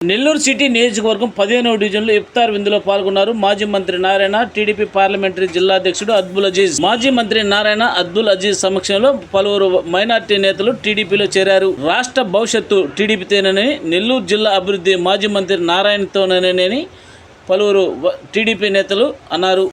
Nellore city నియోజకవర్గం పదిహేనవ డివిజన్లో ఇఫ్తార్ విందులో పాల్గొన్నారు మాజీ మంత్రి నారాయణ టీడీపీ పార్లమెంటరీ జిల్లా అధ్యక్షుడు అద్బుల్ అజీజ్. మాజీ మంత్రి నారాయణ అద్బుల్ అజీజ్ సమక్షంలో పలువురు మైనార్టీ నేతలు టీడీపీలో చేరారు. రాష్ట్ర భవిష్యత్తు టీడీపీతోనని నెల్లూరు జిల్లా అభివృద్ధి మాజీ మంత్రి నారాయణతోనని పలువురు టీడీపీ నేతలు అన్నారు.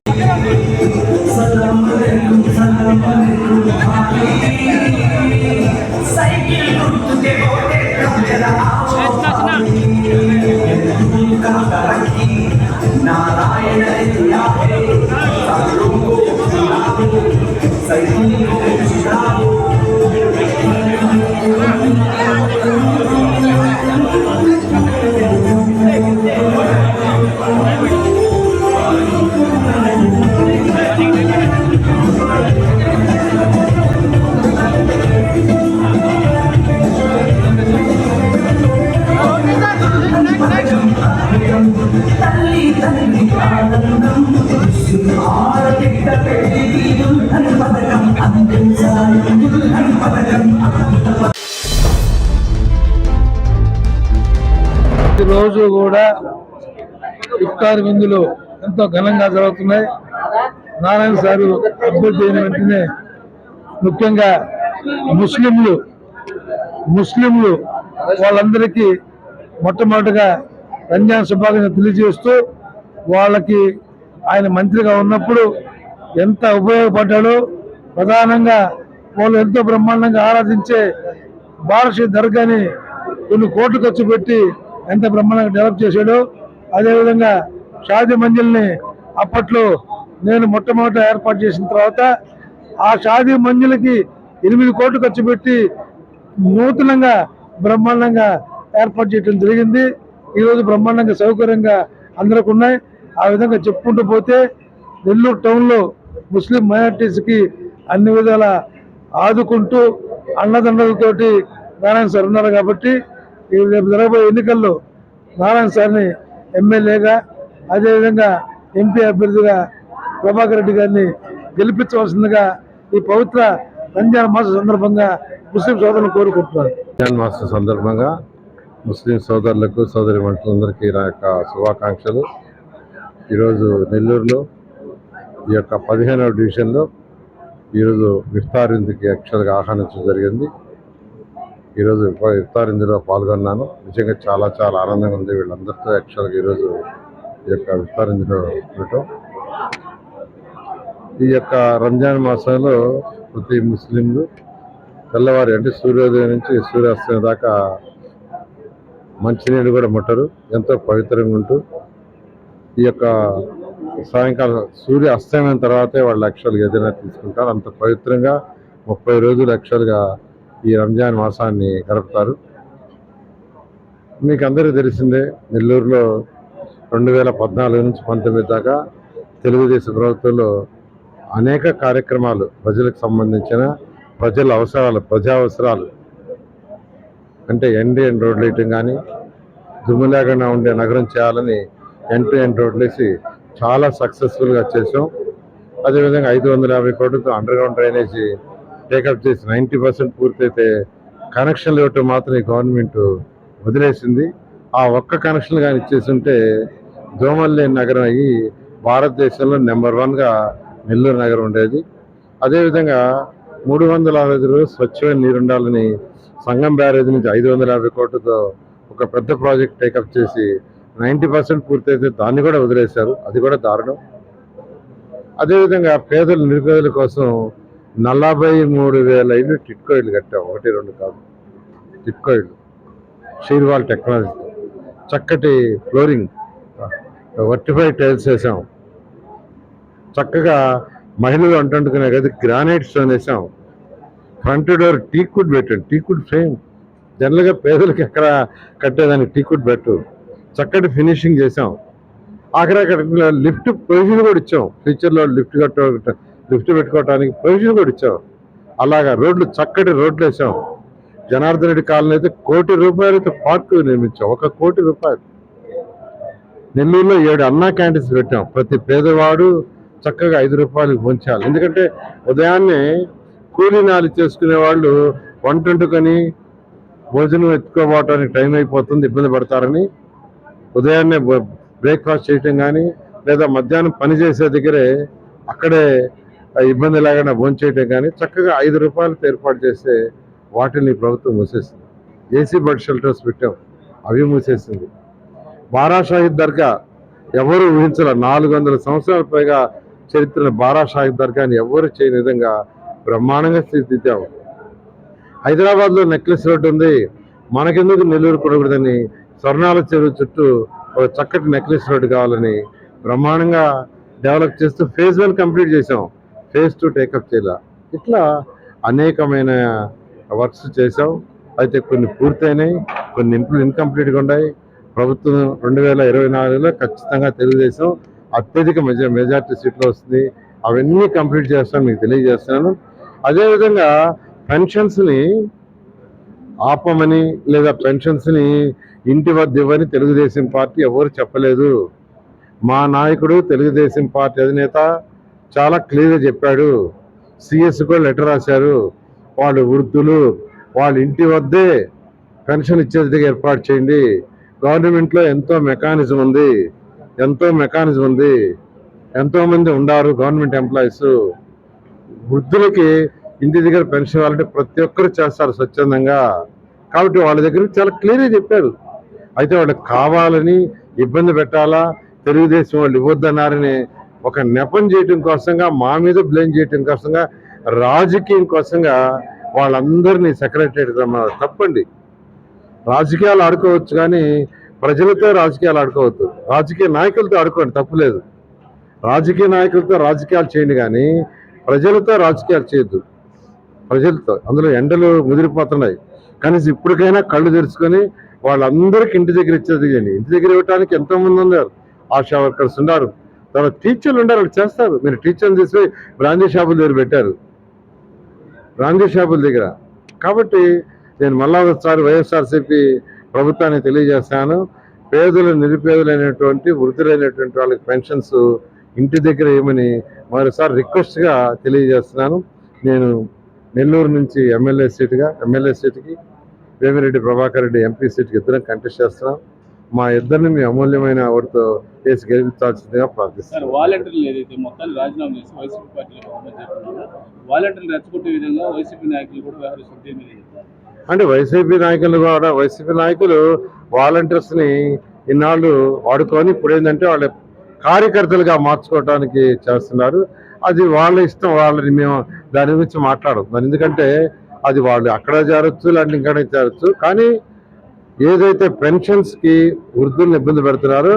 రోజు కూడా ఇఫ్తార్ విందులు ఎంతో ఘనంగా జరుగుతున్నాయి. నారాయణ సారు అభ్యర్థి అయిన వెంటనే ముఖ్యంగా ముస్లింలు ముస్లింలు వాళ్ళందరికీ మొట్టమొదటిగా రంజాన్ శుభాకాంక్షలు తెలియజేస్తూ వాళ్ళకి ఆయన మంత్రిగా ఉన్నప్పుడు ఎంత ఉపయోగపడ్డాడో ప్రధానంగా వాళ్ళు ఎంతో బ్రహ్మాండంగా ఆరాధించే బాలశ్రీ దర్గాని కొన్ని కోట్లు ఖర్చు పెట్టి ఎంత బ్రహ్మాండంగా డెవలప్ చేశాడో అదేవిధంగా షాది మంజిల్ని అప్పట్లో నేను మొట్టమొదట ఏర్పాటు చేసిన తర్వాత ఆ షాదీ మంజిల్కి ఎనిమిది కోట్లు ఖర్చు పెట్టి నూతనంగా బ్రహ్మాండంగా ఏర్పాటు చేయడం జరిగింది. ఈరోజు బ్రహ్మాండంగా సౌకర్యంగా అందరికి ఉన్నాయి. ఆ విధంగా చెప్పుకుంటూ పోతే నెల్లూరు టౌన్లో ముస్లిం మైనార్టీస్కి అన్ని విధాల ఆదుకుంటూ అన్నదండలతోటి నారాయణ సార్ ఉన్నారు కాబట్టి ఈ రేపు జరగబోయే ఎన్నికల్లో నారాయణ సార్ని ఎమ్మెల్యేగా అదేవిధంగా ఎంపీ అభ్యర్థిగా ప్రభాకర్ రెడ్డి గారిని గెలిపించవలసిందిగా ఈ పవిత్ర రంజాన్ మాస సందర్భంగా ముస్లిం సోదరులు కోరుకుంటున్నారు రంజాన్ మాస సందర్భంగా ముస్లిం సోదరులకు సోదరి మంటలందరికీ నా యొక్క శుభాకాంక్షలు. ఈరోజు నెల్లూరులో ఈ యొక్క పదిహేనవ డివిజన్లో ఈరోజు ఇఫ్తార్ ఇందుకి యాక్చువల్గా ఆహ్వానించడం జరిగింది. ఈరోజు విస్తారిందులో ఇందులో పాల్గొన్నాను. నిజంగా చాలా చాలా ఆనందంగా ఉంది. వీళ్ళందరితో యాక్చువల్గా ఈరోజు ఈ యొక్క విస్తారిందులో ఉండటం. ఈ యొక్క రంజాన్ మాసంలో ప్రతి ముస్లింలు తెల్లవారి అంటే సూర్యోదయం నుంచి సూర్యాస్తమయం దాకా మంచినీళ్ళు కూడా ముట్టరు. ఎంతో పవిత్రంగా ఉంటూ ఈ యొక్క సాయంకాలం సూర్య అస్తమయం తర్వాతే వాళ్ళు లక్షలు ఏదైనా తీసుకుంటారు. అంత పవిత్రంగా ముప్పై రోజులు లక్షలుగా ఈ రంజాన్ మాసాన్ని గడుపుతారు. మీకు అందరూ తెలిసిందే నెల్లూరులో రెండు వేల పద్నాలుగు నుంచి పంతొమ్మిది దాకా తెలుగుదేశం ప్రభుత్వంలో అనేక కార్యక్రమాలు ప్రజలకు సంబంధించిన ప్రజల అవసరాలు ప్రజా అవసరాలు. అంటే ఎండ్ ఎండ్ రోడ్లు వేయటం కానీ దుమ్ము లేకుండా ఉండే నగరం చేయాలని ఎండ్ టు ఎండ్ రోడ్లు వేసి చాలా సక్సెస్ఫుల్గా చేసాం. అదేవిధంగా ఐదు వందల యాభై కోట్లతో అండర్ గ్రౌండ్ డ్రైనేజీ టేకప్ చేసి నైంటీ పర్సెంట్ పూర్తయితే కనెక్షన్లు ఇవ్వటం మాత్రం ఈ గవర్నమెంట్ వదిలేసింది. ఆ ఒక్క కనెక్షన్ కానీ ఇచ్చేస్తుంటే దోమల్లే నగరం అయ్యి భారతదేశంలో నెంబర్ వన్గా నెల్లూరు నగరం ఉండేది. అదేవిధంగా మూడు వందల అరవై రోజులు స్వచ్ఛమైన నీరు ఉండాలని సంగం బ్యారేజ్ నుంచి ఐదు వందల యాభై కోట్లతో ఒక పెద్ద ప్రాజెక్ట్ టేకప్ చేసి నైంటీ పర్సెంట్ పూర్తయితే దాన్ని కూడా వదిలేశారు. అది కూడా దారుణం. అదేవిధంగా పేదలు నిరుపేదల కోసం నలభై మూడు వేల ఇల్లు టిట్కో ఇల్లు కట్టాం. ఒకటి రెండు కాదు. టిట్కో ఇల్లు షీర్వాల్ టెక్నాలజీ చక్కటి ఫ్లోరింగ్ వర్టిఫై టైల్స్ వేసాం. చక్కగా మహిళలు అంటుంటుకునే కదా గ్రానైట్ స్టోన్ వేసాం. ఫ్రంట్ డోర్ టీకుడ్ పెట్టండి. Teak wood frame. జనరల్గా పేదలకు ఎక్కడ కట్టేదానికి టీకుడ్ పెట్టు చక్కటి ఫినిషింగ్ చేసాం ఆఖరి అక్కడ లిఫ్ట్ ప్రొవిజన్ కూడా ఇచ్చాం. ఫ్యూచర్లో లిఫ్ట్ కట్ట లిఫ్ట్ పెట్టుకోవడానికి ప్రొవిజన్ కూడా ఇచ్చాం. అలాగా రోడ్లు చక్కటి రోడ్లు వేసాం జనార్దన్ రెడ్డి కాలనీ అయితే కోటి రూపాయలతో పార్కు నిర్మించాం. ఒక కోటి రూపాయలు. నెల్లూరులో ఏడు అన్నా క్యాంటీన్స్ పెట్టాం. ప్రతి పేదవాడు చక్కగా ఐదు రూపాయలకు ఉంచాలి ఎందుకంటే ఉదయాన్నే కూలి నాలి చేసుకునే వాళ్ళు వంట వండుకొని భోజనం ఎత్తుకోపోవటానికి టైం అయిపోతుంది ఇబ్బంది పడతారని ఉదయాన్నే బ్రేక్ఫాస్ట్ చేయటం కానీ లేదా మధ్యాహ్నం పని చేసే దగ్గరే అక్కడే ఇబ్బంది లేకుండా భోంచేయటం కానీ చక్కగా ఐదు రూపాయలు ఏర్పాటు చేస్తే వాటిని ప్రభుత్వం మూసేసింది. ఏసీ బెడ్ షెల్టర్స్ పెట్టాం. అవి మూసేసింది. బారా షాహిద్ దర్గా ఎవరు ఊహించాల నాలుగు వందల సంవత్సరాల పైగా చరిత్ర బారా షాహిద్ దర్గాని ఎవరు చేయని విధంగా బ్రహ్మాండంగా తీర్చిదిద్దాము హైదరాబాద్లో నెక్లెస్ రోడ్డు ఉంది మనకెందుకు నెల్లూరు కొనకూడదని స్వర్ణాల చెరువు చుట్టూ ఒక చక్కటి నెక్లెస్ రోడ్ కావాలని బ్రహ్మాండంగా డెవలప్ చేస్తూ ఫేజ్ వన్ కంప్లీట్ చేసాం ఫేజ్ టూ టేకప్ చేయాల. ఇట్లా అనేకమైన వర్క్స్ చేసాం అయితే కొన్ని పూర్తయినాయి కొన్ని ఇంప్లూ ఇన్కంప్లీట్గా ఉన్నాయి. ప్రభుత్వం రెండు వేల ఇరవై నాలుగులో ఖచ్చితంగా తెలుగుదేశం అత్యధిక మెజా మెజార్టీ సీట్లు వస్తుంది. అవన్నీ కంప్లీట్ చేస్తాను మీకు తెలియజేస్తున్నాను. అదేవిధంగా పెన్షన్స్ని ఆపమని లేదా పెన్షన్స్ని ఇంటి వద్ద ఇవ్వని తెలుగుదేశం పార్టీ ఎవరు చెప్పలేదు. మా నాయకుడు తెలుగుదేశం పార్టీ అధినేత చాలా క్లియర్గా చెప్పాడు. సిఎస్ కూడా లెటర్ రాశారు. వాళ్ళు వృద్ధులు వాళ్ళ ఇంటి వద్దే పెన్షన్ ఇచ్చేదిగా ఏర్పాటు చేయండి. గవర్నమెంట్లో ఎంతో మెకానిజం ఉంది. ఎంతో మెకానిజం ఉంది. ఎంతోమంది ఉన్నారు ఉండారు గవర్నమెంట్ ఎంప్లాయీస్. వృద్ధులకి ఇంటి దగ్గర పెన్షన్ వాళ్ళంటే ప్రతి ఒక్కరు చేస్తారు స్వచ్ఛందంగా. కాబట్టి వాళ్ళ దగ్గర చాలా క్లియర్గా చెప్పారు. అయితే వాళ్ళకి కావాలని ఇబ్బంది పెట్టాలా? తెలుగుదేశం వాళ్ళు ఇవ్వద్దన్నారని ఒక నెపం చేయటం కోసంగా మా మీద బ్లేమ్ చేయటం కోసంగా రాజకీయం కోసంగా వాళ్ళందరినీ సెక్రటరీ తప్పండి. రాజకీయాలు ఆడుకోవచ్చు కానీ ప్రజలతో రాజకీయాలు ఆడుకోవద్దు. రాజకీయ నాయకులతో ఆడుకోండి తప్పులేదు రాజకీయ నాయకులతో రాజకీయాలు చేయండి కానీ ప్రజలతో రాజకీయాలు చేయొద్దు. ప్రజలతో అందులో ఎండలు ముదిరిపోతున్నాయి. కనీసం ఇప్పటికైనా కళ్ళు తెరుచుకొని వాళ్ళందరికీ ఇంటి దగ్గర ఇచ్చేది చేయండి ఇంటి దగ్గర ఇవ్వడానికి ఎంతోమంది ఉన్నారు. ఆశా వర్కర్స్ ఉన్నారు. తర్వాత టీచర్లు ఉన్నారు వాళ్ళు చేస్తారు. మీరు టీచర్ని తీసుకొని బ్రాందీ షాపుల దగ్గర పెట్టారు. బ్రాందీ షాపుల దగ్గర. కాబట్టి నేను మళ్ళా ఒకసారి వైఎస్ఆర్సీపీ ప్రభుత్వాన్ని తెలియజేస్తాను. పేదలు నిరుపేదలైనటువంటి వృద్ధులైనటువంటి వాళ్ళకి పెన్షన్స్ ఇంటి దగ్గర ఏమని మరోసారి రిక్వెస్ట్గా తెలియజేస్తున్నాను. నేను నెల్లూరు నుంచి ఎమ్మెల్యే సీటుగా ఎమ్మెల్యే సీటుకి వేమిరెడ్డి ప్రభాకర్ రెడ్డి ఎంపీ సీట్కి ఇద్దరం కంటెస్ట్ చేస్తున్నాం. మా ఇద్దరిని మీ అమూల్యమైన ఓటుతో వేసి గెలిపించాల్సిందిగా సార్ ప్రార్థిస్తున్నాను వాలంటీర్లు ఏదైతే మొత్తాన్ని రాజీనామా చేసి వైసీపీ పార్టీలో పోమని చెప్తున్నారో వాలంటీర్లు రెచ్చగొట్టే విధంగా వైసీపీ నాయకులు కూడా వ్యవహరిస్తుంది? అంటే వైసీపీ నాయకులు కూడా వైసీపీ నాయకులు వాలంటీర్స్ని ఇన్నాళ్ళు వాడుకొని ఇప్పుడు ఏంటంటే వాళ్ళ కార్యకర్తలుగా మార్చుకోవడానికి చేస్తున్నారు. అది వాళ్ళ ఇష్టం వాళ్ళని మేము దాని గురించి మాట్లాడం ఎందుకంటే అది వాళ్ళు అక్కడ చేరొచ్చు లేదంటే ఇక్కడ చేరొచ్చు. కానీ ఏదైతే పెన్షన్స్కి వృద్ధులను ఇబ్బంది పెడుతున్నారో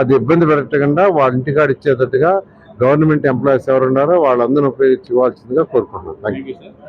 అది ఇబ్బంది పెట్టకుండా వాళ్ళ ఇంటికాడ ఇచ్చేటట్టుగా గవర్నమెంట్ ఎంప్లాయీస్ ఎవరు ఉన్నారో వాళ్ళందరూ ఉపయోగించి ఇవ్వాల్సిందిగా కోరుకుంటున్నాను